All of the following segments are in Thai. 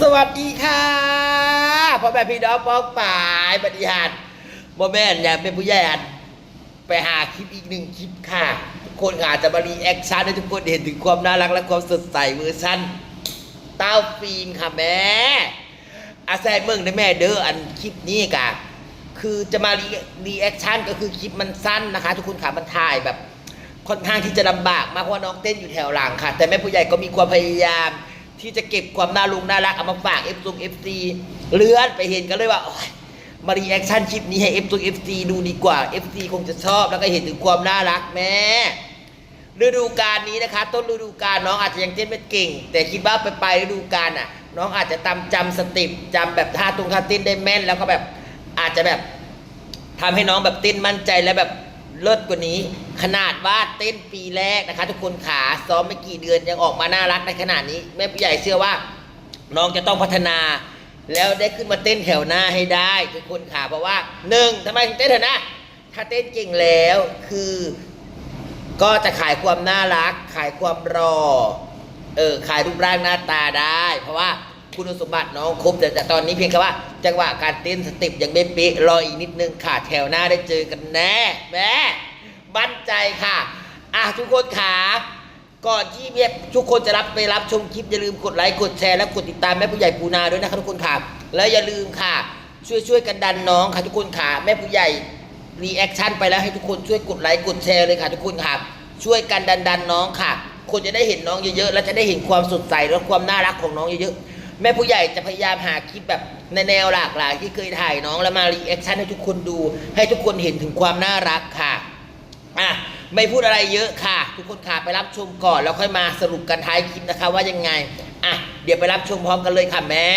สวัสดีค่ะพ่อแม่พี่น้องป้องป่ายบริหารโมแม่นอยากเป็นผู้ใหญ่อันไปหาคลิปอีกหนึ่งคลิปค่ะ ทุกคนอาจจะมารีแอคชั่นให้ทุกคนเห็นถึงความน่ารักและความสดใสเวอร์ชันเต้าฟิล์มค่ะแม่อาแซนเมืองนะแม่เด้ออันคลิปนี้กะคือจะมารีรีแอคชั่นก็คือคลิปมันสั้นนะคะ ทุกคนค่ะมันถ่ายแบบค่อนข้างที่จะลำบากมากเพราะน้องเต้นอยู่แถวหลังค่ะ แต่แม่ผู้ใหญ่ก็มีความพยายาม ที่จะเก็บความน่ารุงน่ารักเอามาฝาก F ซุง FC เลื่อนไปเห็นกันเลยว่ามารีแอคชั่นคลิปนี้ให้ F ซุง FC ดูดีกว่า FC คงจะชอบแล้วก็เห็นถึงความน่ารักแม่ฤดูกาลนี้นะคะ ต้นฤดูกาลน้องอาจจะยังเต้นไม่เก่ง แต่คิดว่าไปไปลายฤดูกาลอะ น้องอาจจะจำจำสเติปจำแบบท่าตรงท่าเต้นได้แม่น แล้วก็แบบอาจจะแบบทำให้น้องแบบเต้นมั่นใจและแบบเลิศกว่านี้ ขนาดว่าเต้นปีแรกนะคะ ทุกคนขาซ้อมไม่กี่เดือนยังออกมาน่ารักในขนาดนี้แม่ผู้ใหญ่เชื่อว่า น้องจะต้องพัฒนา แล้วได้ขึ้นมาเต้นแถวหน้าให้ได้ทุกคนขาเพราะว่าหนึ่งทำไมถึงเต้นแถวหน้าถ้าเต้นเก่งแล้วคือ ก็จะขายความน่ารัก ขายความรอเออขายรูปร่างหน้าตาได้ เพราะว่าคุณสมบัติน้องครบแต่ตอนนี้เพียงแค่ว่า จังหวะการเต้นสเติปยังไม่เป๊ะรออีกนิดนึงค่ะแถวหน้าได้เจอกันแน่แม่ มั่นใจค่ะ อะทุกคนขาก่อนที่เมียทุกคนจะรับไปรับชมคลิป อย่าลืมกดไลค์กดแชร์และกดติดตามแม่ผู้ใหญ่ปูนาด้วยนะคะทุกคนค่ะ แล้วอย่าลืมค่ะ ช่วยช่วยกันดันน้องค่ะทุกคนค่ะแม่ผู้ใหญ่รีแอคชั่นไปแล้วให้ทุกคนช่วยกดไลค์กดแชร์เลยค่ะทุกคนค่ะ ช่วยกันดันดันน้องค่ะ คนจะได้เห็นน้องเยอะๆและจะได้เห็นความสดใสและความน่ารักของน้องเยอะๆแม่ผู้ใหญ่จะพยายามหาคลิปแบบในแนวหลากหลายที่เคยถ่ายน้องแล้วมารีแอคชั่นให้ทุกคนดู ให้ทุกคนเห็นถึงความน่ารักค่ะ อะไม่พูดอะไรเยอะค่ะ ทุกคนค่ะไปรับชมก่อนแล้วค่อยมาสรุปกันท้ายคลิปนะคะว่ายังไงอะเดี๋ยวไปรับชมพร้อมกันเลยค่ะแม่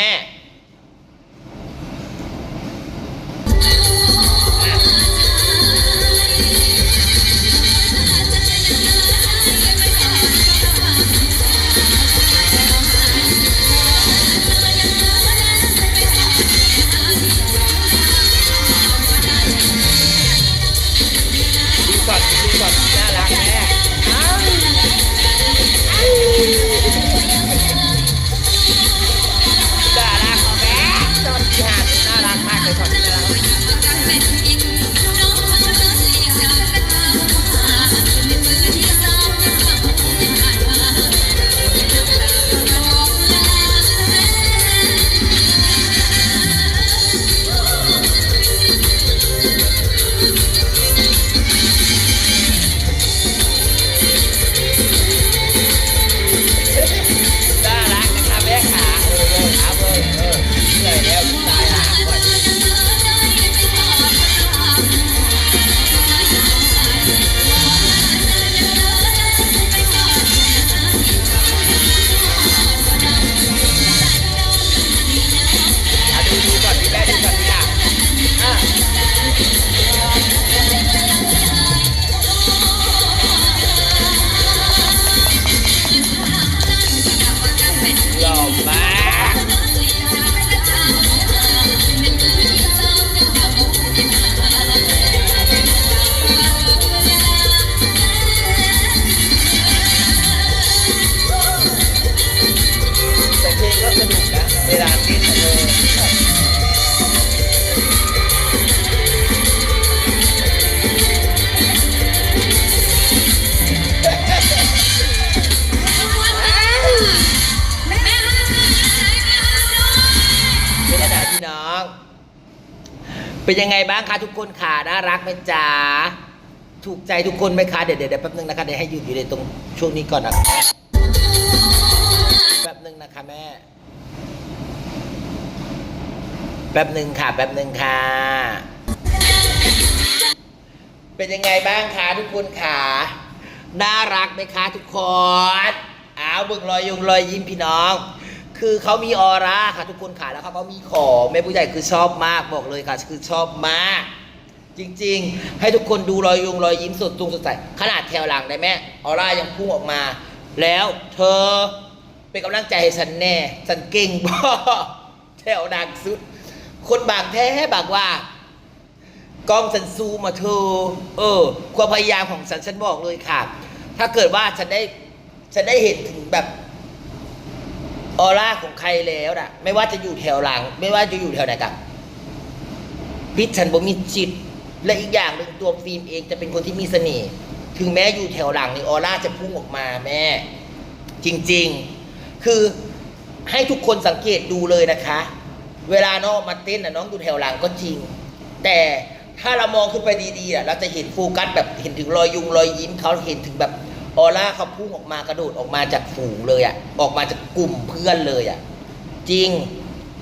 เป็นยังไงบ้างคะทุกคนค่ะน่ารักไหมจ๊ะถูกใจทุกคนไหมคะเดี๋ยวเดี๋ยวแป๊บนึงนะคะเดี๋ยวให้หยุดอยู่ในตรงช่วงนี้ก่อนนะแป๊บนึงนะคะแม่แป๊บนึงค่ะ แป๊บนึงค่ะ เป็นยังไงบ้างคะทุกคนค่ะน่ารักไหมคะทุกคนอ้าวเบิ่งรอยยุงรอยยิ้มพี่น้อง คือเขามีออร่าค่ะทุกคนค่ะแล้วเขาก็มีของแม่ผู้ใหญ่คือชอบมากบอกเลยค่ะคือชอบมาก จริงๆ ให้ทุกคนดูรอยยงรอยยิ้มสดตรงสดใสขนาดแถวหลังได้แม่ออร่ายังพุ่งออกมา แล้วเธอเป็นกำลังใจให้ฉันแน่ฉันเก่งบ่แถวดังสุด คนบางแท้บางว่ากล้องฉันซูมมาเธอ เออ ความพยายามของฉันฉันบอกเลยค่ะ ถ้าเกิดว่าฉันได้ฉันได้เห็นถึงแบบ ออร่าของใครแล้วน่ะไม่ว่าจะอยู่แถวหลัง ไม่ว่าจะอยู่แถวไหนกับพิษฉันบ่มีจิต และอีกอย่างหนึ่งตัวฟิล์มเองจะเป็นคนที่มีเสน่ห์ถึงแม้อยู่แถวหลังนี่ออร่าจะพุ่งออกมาแม่ จริงๆ คือให้ทุกคนสังเกตดูเลยนะคะ เวลาน้องมาเต้นน่ะน้องอยู่แถวหลังก็จริง แต่ถ้าเรามองขึ้นไปดีๆอะเราจะเห็นโฟกัสแบบเห็นถึงรอยยุงรอยยิ้มเขาเห็นถึงแบบ ออร่าเขาพุ่งออกมากระโดดออกมาจากฝูงเลยอะ ออกมาจากกลุ่มเพื่อนเลยอะ จริง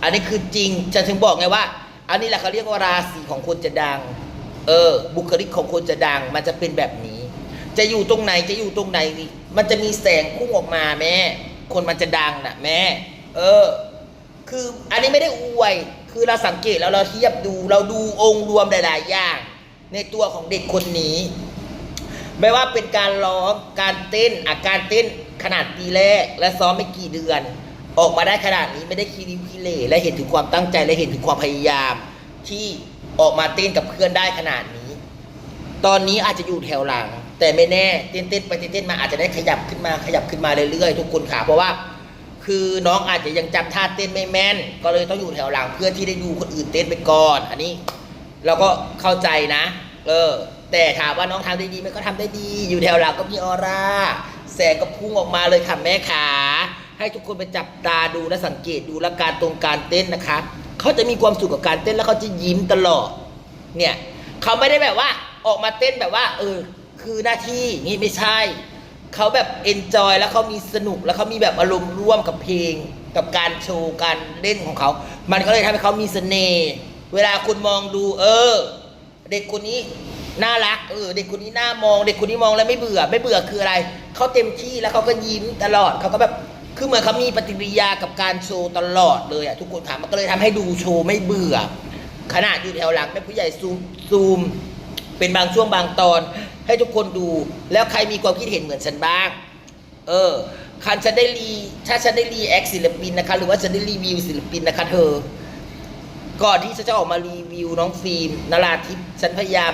อันนี้คือจริงจะถึงบอกไงว่า อันนี้แหละเขาเรียกว่าราศีของคนจะดัง เออ บุคลิกของคนจะดัง มันจะเป็นแบบนี้ จะอยู่ตรงไหนจะอยู่ตรงไหน มันจะมีแสงพุ่งออกมาแม่ คนมันจะดังน่ะแม่ เออ คืออันนี้ไม่ได้อวย คือเราสังเกตแล้วเราเทียบดู เราดูองค์รวมหลาย ๆ อย่าง ในตัวของเด็กคนนี้ ไม่ว่าเป็นการร้องการเต้นอาการเต้นขนาดปีแรก และซ้อมไม่กี่เดือน ออกมาได้ขนาดนี้ไม่ได้คีริวคีเหร่และเห็นถึงความตั้งใจและเห็นถึงความพยายาม ที่ออกมาเต้นกับเพื่อนได้ขนาดนี้ ตอนนี้อาจจะอยู่แถวหลัง แต่ไม่แน่เต้นเต้นๆไปเต้นๆมาอาจจะได้ขยับขึ้นมาขยับขึ้นมาเรื่อยๆทุกคนขาเพราะว่า คือน้องอาจจะยังจำท่าเต้นไม่แม่น ก็เลยต้องอยู่แถวหลังเพื่อที่ได้ดูคนอื่นเต้นไปก่อน อันนี้ เราก็เข้าใจนะ เออ แต่ถามว่าน้องทำได้ดีไหมก็ทำได้ดี อยู่แถวหลังก็มีออร่า แสงก็พุ่งออกมาเลยค่ะแม่ขา ให้ทุกคนไปจับตาดูและสังเกตดูและการตรงการเต้นนะคะ เขาจะมีความสุขกับการเต้นแล้วเขาจะยิ้มตลอด เนี่ยเขาไม่ได้แบบว่าออกมาเต้นแบบว่า เออ คือหน้าที่นี่ไม่ใช่ เขาแบบเอนจอยแล้วเขามีสนุกแล้วเขามีแบบอารมณ์ร่วมกับเพลง กับการโชว์การเล่นของเขา มันก็เลยทำให้เขามีเสน่ห์ เวลาคุณมองดู เออ เด็กคนนี้ น่ารักเออเด็กคนนี้น่ามอง เด็กคนนี้มองแล้วไม่เบื่อ ไม่เบื่อคืออะไรเขาเต็มที่แล้วเขาก็ยิ้มตลอดเขาก็แบบคือเหมือนเขามีปฏิกิริยากับการโชว์ตลอดเลยอะทุกคนถามมันก็เลยทำให้ดูโชว์ไม่เบื่อ ขนาดอยู่แถวหลังแม่ผู้ใหญ่ซูมซูม เป็นบางช่วงบางตอน ให้ทุกคนดูแล้วใครมีความคิดเห็นเหมือนฉันบ้าง เออคันฉันได้รีถ้าฉันได้รีแอคศิลปินนะคะ หรือว่าฉันได้รีวิวศิลปินนะคะเธอ ก่อนที่ฉันจะออกมารีวิวน้องฟิล์มนราทิพย์ฉันพยายาม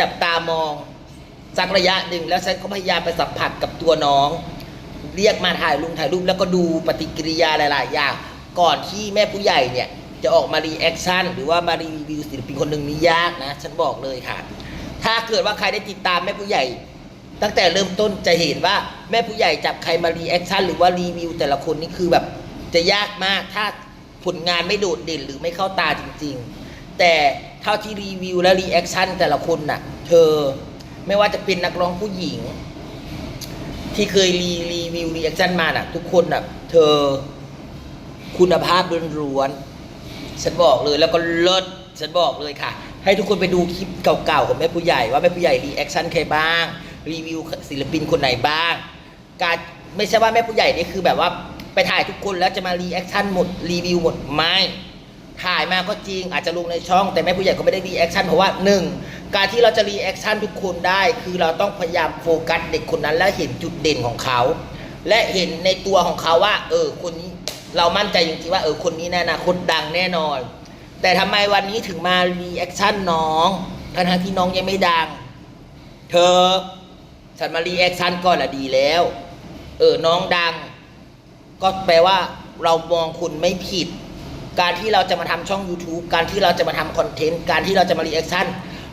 จับตามองสักระยะหนึ่งแล้วฉันก็พยายามไปสัมผัสกับตัวน้อง เรียกมาถ่ายลุงถ่ายรูปแล้วก็ดูปฏิกิริยาหลาย ๆ อย่าง ก่อนที่แม่ผู้ใหญ่เนี่ย จะออกมารีแอคชั่นหรือว่ามารีวิวศิลปินคนหนึ่งนี่ยากนะ ฉันบอกเลยค่ะ ถ้าเกิดว่าใครได้ติดตามแม่ผู้ใหญ่ ตั้งแต่เริ่มต้นจะเห็นว่าแม่ผู้ใหญ่จับใครมารีแอคชั่นหรือว่ารีวิวแต่ละคนนี่คือแบบจะยากมากถ้าผลงานไม่โดดเด่นหรือไม่เข้าตาจริง ๆ แต่ เท่าที่รีวิวและรีแอคชั่นแต่ละคนน่ะ เธอไม่ว่าจะเป็นนักร้องผู้หญิง ที่เคยรีรีวิวรีแอคชั่นมาน่ะ ทุกคนน่ะ เธอคุณภาพล้วนๆฉันบอกเลยแล้วก็เลิศฉันบอกเลยค่ะ ให้ทุกคนไปดูคลิปเก่าๆของแม่ผู้ใหญ่ว่าแม่ผู้ใหญ่รีแอคชั่นใครบ้าง รีวิวศิลปินคนไหนบ้าง การไม่ใช่ว่าแม่ผู้ใหญ่นี่คือแบบว่าไปถ่ายทุกคนแล้วจะมารีแอคชั่นหมดรีวิวหมดไม่ ถ่ายมาก็จริงอาจจะลงในช่อง แต่แม่ผู้ใหญ่ก็ไม่ได้รีแอคชั่นเพราะว่าหนึ่งการที่เราจะรีแอคชั่นทุกคนได้ คือเราต้องพยายามโฟกัสเด็กคนนั้นและเห็นจุดเด่นของเขา และเห็นในตัวของเขาว่า เออคนนี้เรามั่นใจจริงๆว่าเออคนนี้ในอนาคตดังแน่นอน แต่ทำไมวันนี้ถึงมารีแอคชั่นน้องทั้งที่น้องยังไม่ดัง เธอฉันมารีแอคชั่นก่อนละดีแล้ว เออน้องดัง ก็แปลว่าเรามองคุณไม่ผิด การที่เราจะมาทำช่อง YouTube การที่เราจะมาทำคอนเทนต์ การที่เราจะมารีแอคชั่น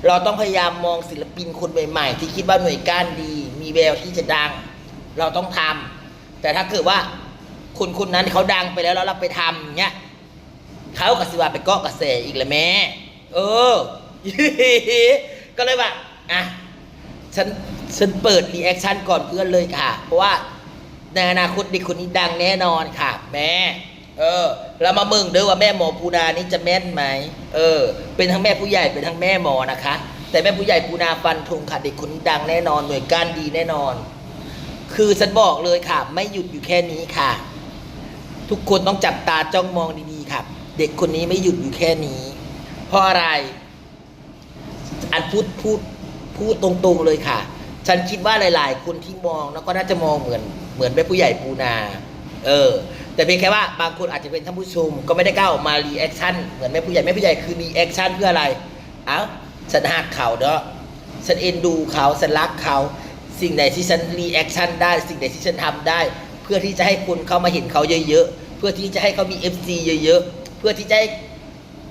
เราต้องพยายามมองศิลปินคนใหม่ ๆ ที่คิดว่าหน่วยก้านดี มีแววที่จะดัง เราต้องทำแต่ถ้าเกิดว่าคนคนนั้นเขาดังไปแล้วแล้วเราไปทำเงี้ยเขากับสิว่าไปเกาะกระแสอีกแล้วแม่ เออ ก็เลยว่าอะฉันฉันเปิดรีแอคชั่นก่อนเพื่อนเลยค่ะ เพราะว่าในอนาคตเด็กคนนี้ดังแน่นอนค่ะ แม่ เออ เรามาเมืองเด้อว่าแม่หมอปูนานี่จะแม่นไหมเออ เป็นทั้งแม่ผู้ใหญ่เป็นทั้งแม่หมอนะคะ แต่แม่ผู้ใหญ่ปูนาฟันธงค่ะเด็กคนดังแน่นอนหน่วยกานดีแน่นอน คือฉันบอกเลยค่ะ ไม่หยุดอยู่แค่นี้ค่ะ ทุกคนต้องจับตาจ้องมองดีๆครับเด็กคนนี้ไม่หยุดอยู่แค่นี้ เพราะอะไร อันพูดพูดพูดตรงๆเลยค่ะ ฉันคิดว่าหลาย ๆ คนที่มองแล้วก็น่าจะมองเหมือนเหมือนแม่ผู้ใหญ่ปูนา เออ แต่เพียงแค่ว่าบางคนอาจจะเป็นท่านผู้ชมก็ไม่ได้ก้าออกมารีแอคชั่นเหมือนแม่ผู้ใหญ่แม่ผู้ใหญ่คือรีแอคชั่นเพื่ออะไรเอ้าฉันหักเขาเนาะฉันเอ็นดูเขาฉันรักเขาสิ่งไหนที่ฉันรีแอคชั่นได้สิ่งไหนที่ฉันทำได้ เพื่อที่จะให้คนเข้ามาเห็นเขาเยอะๆเพื่อที่จะให้เขามี FC เยอะๆเพื่อที่จะให้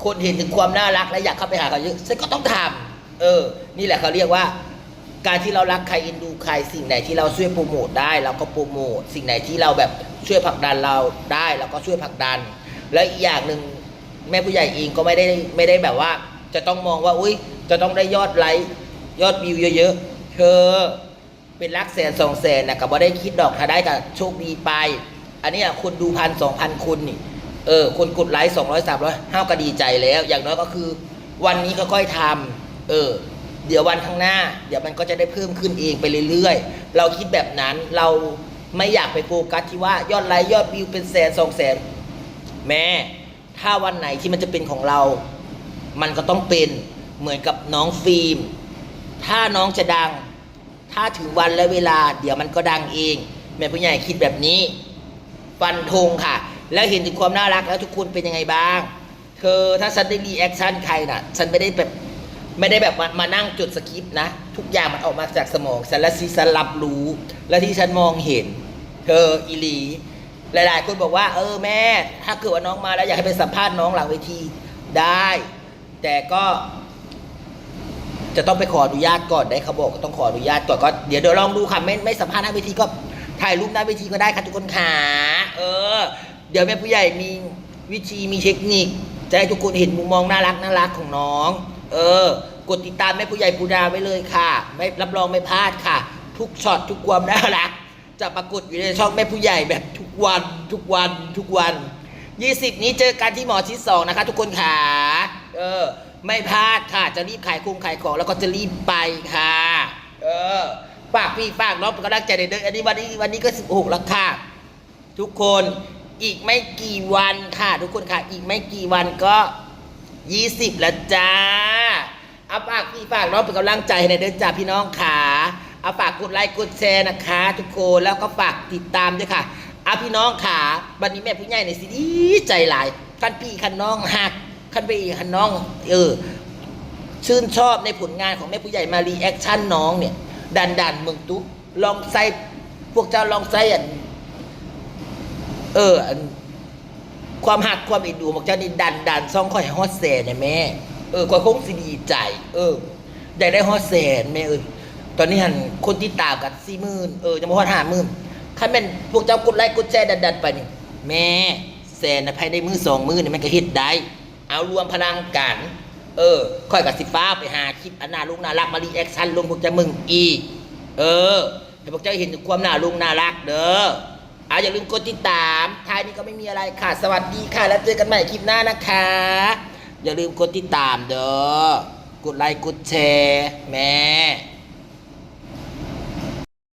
คนเห็นถึงความน่ารักและอยากเข้าไปหาเขาเยอะฉันก็ต้องทำเออ นี่แหละเขาเรียกว่า การที่เรารักใครเอ็นดูใครสิ่งไหนที่เราช่วยโปรโมทได้เราก็โปรโมทสิ่งไหนที่เราแบบ ช่วยผลักดันเราได้เราก็ช่วยผลักดัน และอีกอย่างหนึ่งแม่ผู้ใหญ่เองก็ไม่ได้ไม่ได้แบบว่า จะต้องมองว่าอุ้ยจะต้องได้ยอดไลค์ยอดวิวเยอะๆเธอเป็นลักแสนสองแสนนะกับว่าได้คิดดอกถ้าได้ก็โชคดีไป อันนี้ยคนดูพันสองพันคนนี่เออคนกดไลค์สองร้อยสามร้อยห้าก็ดีใจแล้ว อย่างน้อยก็คือ วันนี้ค่อยๆทำเออเดี๋ยววันข้างหน้า เดี๋ยวมันก็จะได้เพิ่มขึ้นเองไปเรื่อยๆ เราคิดแบบนั้นเรา ไม่อยากไปโฟกัสที่ว่ายอดไลค์ยอดวิวเป็นแสนสองแสนแม่ถ้าวันไหนที่มันจะเป็นของเรา มันก็ต้องเป็นเหมือนกับน้องฟิล์ม ถ้าน้องจะดัง ถ้าถึงวันและเวลา เดี๋ยวมันก็ดังเอง แม่ผู้ใหญ่คิดแบบนี้ ฟันธงค่ะ แล้วเห็นถึงความน่ารักแล้วทุกคนเป็นยังไงบ้าง เธอถ้าฉันได้รีแอคชั่นใครน่ะ ฉันไม่ได้แบบไม่ได้แบบมามานั่งจดสคริปต์นะ ทุกอย่างมันออกมาจากสมองฉันและที่ฉันรับรู้ และที่ฉันมองเห็น เธออีหลี หลายๆ คนบอกว่า เออแม่ ถ้าเกิดว่าน้องมาแล้วอยากให้ไปสัมภาษณ์น้องหลังเวทีได้ แต่ก็จะต้องไปขออนุญาตก่อนได้เขาบอกต้องขออนุญาตก่อนก็เดี๋ยวเดี๋ยวลองดูค่ะไม่ไม่สัมภาษณ์หน้าเวทีก็ถ่ายรูปหน้าเวทีก็ได้ค่ะทุกคนขาเออ เดี๋ยวแม่ผู้ใหญ่มีวิธีมีเทคนิคจะให้ทุกคนเห็นมุมมองน่ารักน่ารักของน้อง เออ กดติดตามแม่ผู้ใหญ่ปูดาไว้เลยค่ะ ไม่รับรองไม่พลาดค่ะ ทุกช็อตทุกความน่ารัก จะปรากฏอยู่ในช่องแม่ผู้ใหญ่แบบทุกวันทุกวันทุกวัน 20 นี้เจอกันที่หมอชิดสองนะคะ ทุกคนขาเออ ไม่พลาดค่ะ จะรีบขายคงขายของแล้วก็จะรีบไปค่ะ เออฝากพี่ฝากน้องเป็นกำลังใจเด้ออันนี้วันนี้วันนี้ก็ 16 แล้วค่ะ ทุกคนอีกไม่กี่วันค่ะ ทุกคนค่ะ อีกไม่กี่วันก็ 20 แล้วจ้าเอาฝากพี่ฝากน้องเป็นกำลังใจให้ในเด้อจ้าพี่น้องขา เอาฝากกดไลค์กดแชร์นะคะ ทุกคนแล้วก็ฝากติดตามด้วยค่ะเอาพี่น้องขาวันนี้แม่ผู้ใหญ่ในซีดีใจหลายคันพี่คันน้องหักคันพี่คันน้อง เออ ชื่นชอบในผลงานของแม่ผู้ใหญ่มารีแอคชั่นน้องเนี่ยดันดันเมืองตุ๊กลองใส่พวกเจ้าลองใส่อันเอออันความหักความเอ็นดูของเจ้านี่ดันดันซ่องค่อยฮอดแสนเนี่ยแม่ เออคอยคงสิดีใจ เอออยากได้ฮอดแสนแม่เออ ตอนนี้หันคนที่ตามกันสี่หมื่นเออจะมาฮอดห้าหมื่นคันแม่นพวกเจ้ากดไลค์กดแชร์ดันดันไปนี่ แม่แสนนะภายในมือสองมือนี่มันก็เฮ็ดได้ เอารวมพลังกัน เออค่อยกับสิฟ้าไปหาคลิปอันน่าลุงน่ารักมารีแอคชั่นลงพวกเจ้ามึงอีกเออให้พวกเจ้าเห็นถึงความน่าลุงน่ารักเด้ออะอย่าลืมกดติดตามท้ายนี้ก็ไม่มีอะไรค่ะ สวัสดีค่ะ แล้วเจอกันใหม่คลิปหน้านะคะ อย่าลืมกดติดตามเด้อ กดไลค์ กดแชร์ แม่